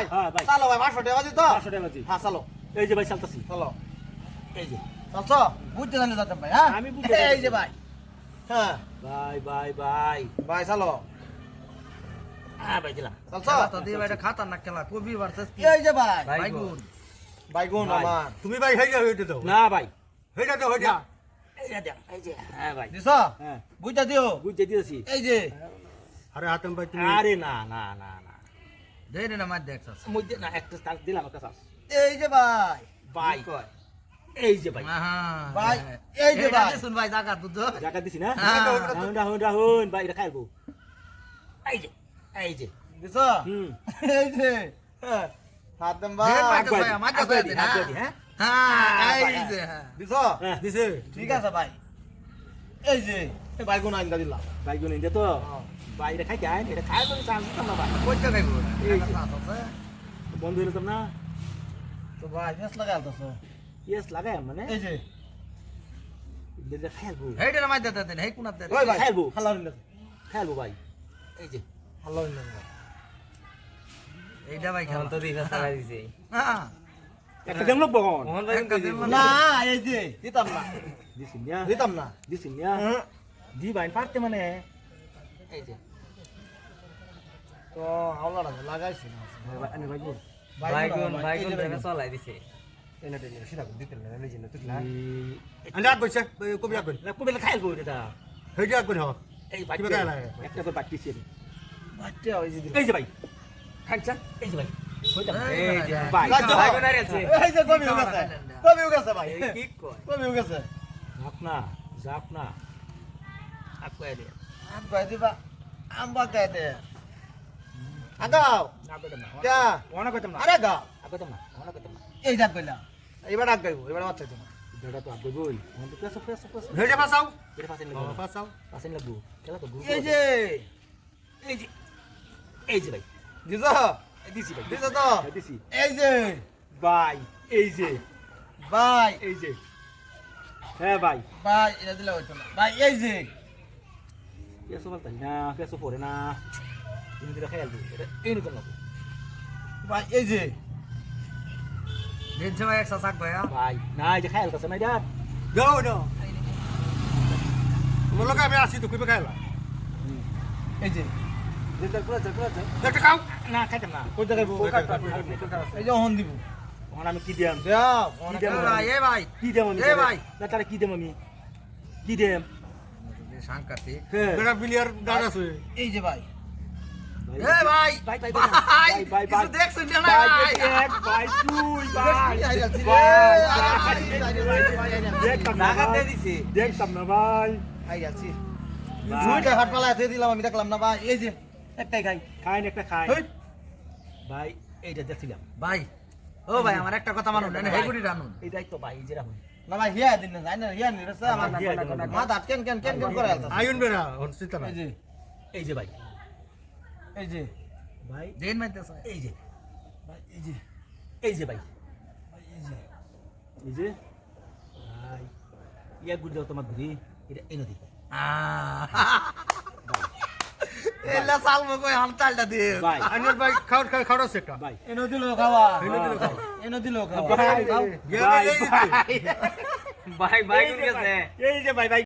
ভাই। হ্যাঁ, চালো ভাই পাঁচশো টাকা দিত পাঁচশো টাকা বাজি। হ্যাঁ চালো। এই যে ভাই চালতাছি। চলো। এই যে চলছো? বুঝতে জানি যাতে ভাই হ্যাঁ? আমি বুঝতে এই যে ভাই। হ্যাঁ। ভাই ভাই ভাই। ভাই চালো। হ্যাঁ ভাই দিলাম। চলছো? তো দিয়ে ভাই এটা খাতারনাক খেলা কবি ভার্সেস এই যে ভাই। বাইগুন বাইগুন ভাই। আমার। তুমি ভাই হেইটা হেইটা দাও। না ভাই। হেইটা দাও হেইটা এই যে দেন, এই যে। হ্যাঁ ভাই। দিছ? হ্যাঁ। বুঝতে দিও? বুঝতে দিয়েছি। এই যে। আরে হাতম ভাই তুমি আরে না না না না। দেই না মার দেখছস মধ্যে না একটা চাল দিলাম একটা চাল এই যে ভাই। ভাই। কয়? এই যে ভাই। ভাই, এই যে ভাই। শুন ভাই জায়গা দুধ জায়গা দিছি না? হ্যাঁ। রাহুন রাহুন রাহুন ভাই এটা খাইবো। এই যে এই যে। দিছ? হুম। এই যে। হ্যাঁ। ভাই। ভাই। দি, হ্যাঁ। হ্যাঁ হ্যাঁ এই যে হ্যাঁ। দিছ? হ্যাঁ দিছে। ঠিক আছে ভাই। এই যে এই বাইগুন আইন্দা দিলাম। ভাই গুণ ইন্দে তো? ভাই এটা খাই যায় এটা খাই বলে চান্স দিতাম না ভাই। কইতে খাইবো। বন্ধ হইলে না? তো ভাই বেশ লাগাই আলতাছ ইয়েস লাগাই মানে? এই যে। এটা খাইবো। হেইটা না মার দেন হেই কোনা দেন ওই ভাই খাইবো। হাল্লা নিন্দা খাইবো ভাই। এই যে হাল্লা নিন্দা এইটা ভাই খেলা। তো দিন চালাই দিছে। হ্যাঁ। একটা দেম লোক বহন না এই যে দিতাম না। দিছি না। দিতাম না। দিছি না। দি ভাই পারতে মানে। এই যে। তো হাওলা না লাগাইছি না। আমি ভাই বাইগুন বাইগুন ভেবে চালাই দিছে। এনে টেনে সিধা দিতে না নিজে না। তুই না আন্ডা কইছে কবি আগ না কবে খাইবো এটা হেইটা আগ কই হ। এই ভাই খাই লাগে? একটা তো বাকি ছিল বাচ্চা ওই যে এই যে ভাই খাইছা এই যে ভাই। হইতা এই যে ভাই। বাইগুন আর আছে এই যে কবি উগাছে কবি উগাছে ভাই। কি কয়? কবি উগাছে। যাক না যাক না। আকুয়া দে। আম কই দিবা আম বাগাই দে। আগাও। যা। ওনা কইতাম আরে গাও কইতাম না ওনা কইতাম এই যা কইলা এবার আগ গাইবো এবার মাত্র তোমার দাদা তো আগে বল ওনা তো পেছো পেছো। পেছো হেইটা পাসাও লাগবো পাসাও পাশেন লাগবো খেলা তো গুরু এই যে এই যে এই যে ভাই। দিছ? এই দিছি ভাই। দিছ তো? এই দিছি। এই যে। ভাই এই যে। ভাই। এই যে। হ্যাঁ ভাই। ভাই এটা দিলে হইতো না। ভাই এই যে। পেছো বলতে না পেছো পড়ে না। এটা ভাই এই যে। দিন সময় একশো ভাই না এই যে খায়াল কাছে না এটা দাও তোমার লগে আমি আসি তো কইবে খাইলা এই যে। একটা না খাইতাম না। কই দেখাইবো? এই যে অহন দিব। ওখানে আমি কি দিয়াম? দাও এ ভাই। কি দেব আমি? এ ভাই। না তারা কি দেব আমি? কি দেম সাংকাতিক হ্যাঁ। বেটা বিলিয়ার গাড় আছে। এই যে ভাই। ভাই ভাই ভাই ভাই ভাই দেখছেন না ভাই এক ভাই দুই ভাই দেখতাম না ভাই। ভাই আছি দুইটা হাত পালা এতে দিলাম আমি দেখলাম না ভাই এই যে একটাই খাই খাই না একটা খাই। ভাই এইটা দেখছিলাম ভাই ও ভাই আমার একটা কথা মানুন না হেগুড়ি রানুন এইটাই তো ভাই যেটা হয় না ভাই হিয়া দিন না জানি না হিয়া নিরসা আমার হিয়া মাথা কেন কেন কেন কেন করে আইন বেড়া হন যে এই যে ভাই এই যে ভাই দিন মাইতেছে। এই যে ভাই এই যে এই যে ভাই ভাই এই যে এই যে ভাই ইয়া গুড দাও তোমার ঘুরি এটা এই নদী এলা সালমো কই হাম চালটা ভাই আইনের ভাই খাওয়ার খাওয়ার খাওয়ার সেটা ভাই এনো দিলো খাওয়া। এনো দিলো খাওয়া। এনো দিলো খাওয়া। ভাই গেলে এই দিতে। ভাই। এই যে ভাই ভাই।